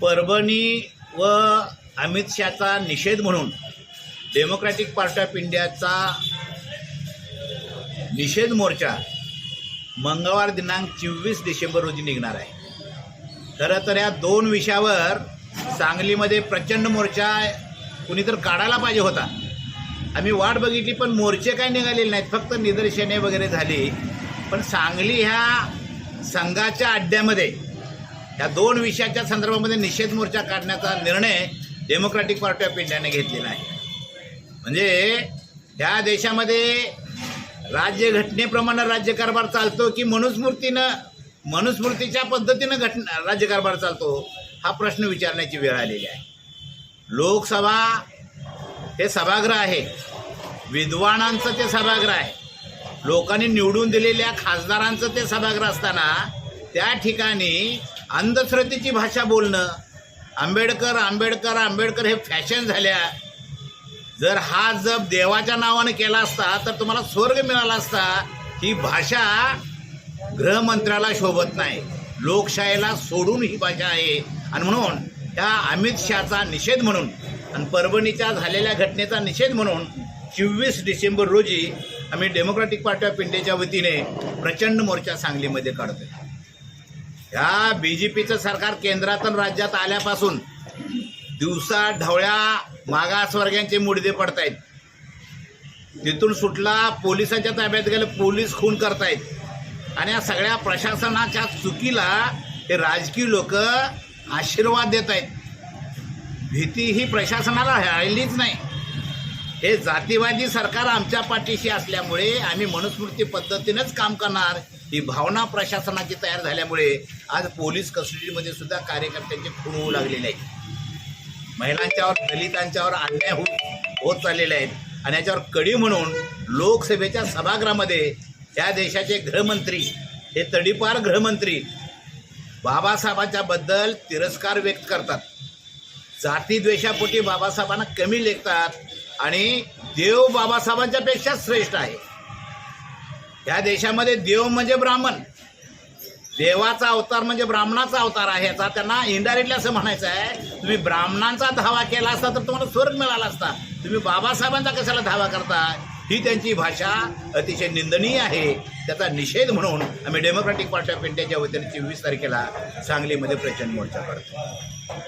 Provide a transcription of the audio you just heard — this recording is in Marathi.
परभणी व अमित शहाचा निषेध म्हणून डेमोक्रॅटिक पार्टी ऑफ इंडियाचा निषेध मोर्चा मंगळवार दिनांक चोवीस डिसेंबर रोजी निघणार आहे. खरं तर या दोन विषयावर सांगलीमध्ये प्रचंड मोर्चा कुणीतर काढायला पाहिजे होता. आम्ही वाट बघितली पण मोर्चे काय निघालेले नाहीत. फक्त निदर्शने वगैरे झाली. पण सांगली ह्या संघाच्या अड्ड्यामध्ये या दोन विषयाच्या संदर्भामध्ये निषेध मोर्चा काढण्याचा निर्णय डेमोक्रॅटिक पार्टी ऑफ इंडियाने घेतलेला आहे. म्हणजे ह्या देशामध्ये राज्यघटनेप्रमाणे राज्यकारभार चालतो की मनुस्मृतीनं मनुस्मृतीच्या पद्धतीनं घटना राज्यकारभार चालतो हा प्रश्न विचारण्याची वेळ आलेली आहे. लोकसभा हे सभागृह आहे. विद्वानांचं ते सभागृह आहे. लोकांनी निवडून दिलेल्या खासदारांचं ते सभागृह असताना त्या ठिकाणी अंधश्रद्धेची भाषा बोलणं आंबेडकर आंबेडकर आंबेडकर हे फॅशन झाल्या. जर हा जप देवाच्या नावाने केला असता तर तुम्हाला स्वर्ग मिळाला असता. ही भाषा गृहमंत्र्याला शोभत नाही. लोकशाहीला सोडून ही भाषा आहे. आणि म्हणून त्या अमित शहाचा निषेध म्हणून आणि परभणीच्या झालेल्या घटनेचा निषेध म्हणून चोवीस डिसेंबर रोजी आम्ही डेमोक्रॅटिक पार्टी ऑफ इंडियाच्या वतीने प्रचंड मोर्चा सांगलीमध्ये काढतो ह्या बी जे पीचं सरकार केंद्रातून राज्यात आल्यापासून दिवसा ढवळ्या मागासवर्गीयांचे मुडदे पडतायत. तिथून सुटला पोलिसांच्या ताब्यात गेले पोलीस खून करतायत. आणि या सगळ्या प्रशासनाच्या चुकीला हे राजकीय लोक आशीर्वाद देत आहेत भीती ही प्रशासनाला राहिलीच नाही. हे जातीवादी सरकार आमच्या पाठीशी असल्यामुळे आम्ही मनुस्मृती पद्धतीनंच काम करणार. ही भावना प्रशासनाची तयार झाल्यामुळे आज पोलीस कस्टडीमध्ये सुद्धा कार्यकर्त्यांचे खून होऊ लागलेले आहेत महिलांच्यावर दलितांच्यावर अन्याय हो होत चाललेले आहेत. आणि याच्यावर कडी म्हणून लोकसभेच्या सभागृहामध्ये त्या देशाचे गृहमंत्री हे तडीपार गृहमंत्री बाबासाहेबांच्या बद्दल तिरस्कार व्यक्त करतात. जातीद्वेषापोटी बाबासाहेबांना कमी लेखतात. आणि देव बाबासाहेबांच्या पेक्षा श्रेष्ठ आहे. या देशामध्ये देव म्हणजे ब्राह्मण. देवाचा अवतार म्हणजे ब्राह्मणाचा अवतार आहे याचा त्यांना इंडायरेक्टली असं म्हणायचं आहे. तुम्ही ब्राह्मणांचा धावा केला असता तर तुम्हाला स्वर्ग मिळाला असता. तुम्ही बाबासाहेबांचा कशाला धावा करता? ही त्यांची भाषा अतिशय निंदनीय आहे. त्याचा निषेध म्हणून आम्ही डेमोक्रॅटिक पार्टी ऑफ इंडियाच्या वतीने चोवीस तारखेला सांगलीमध्ये प्रचंड मोर्चा करतो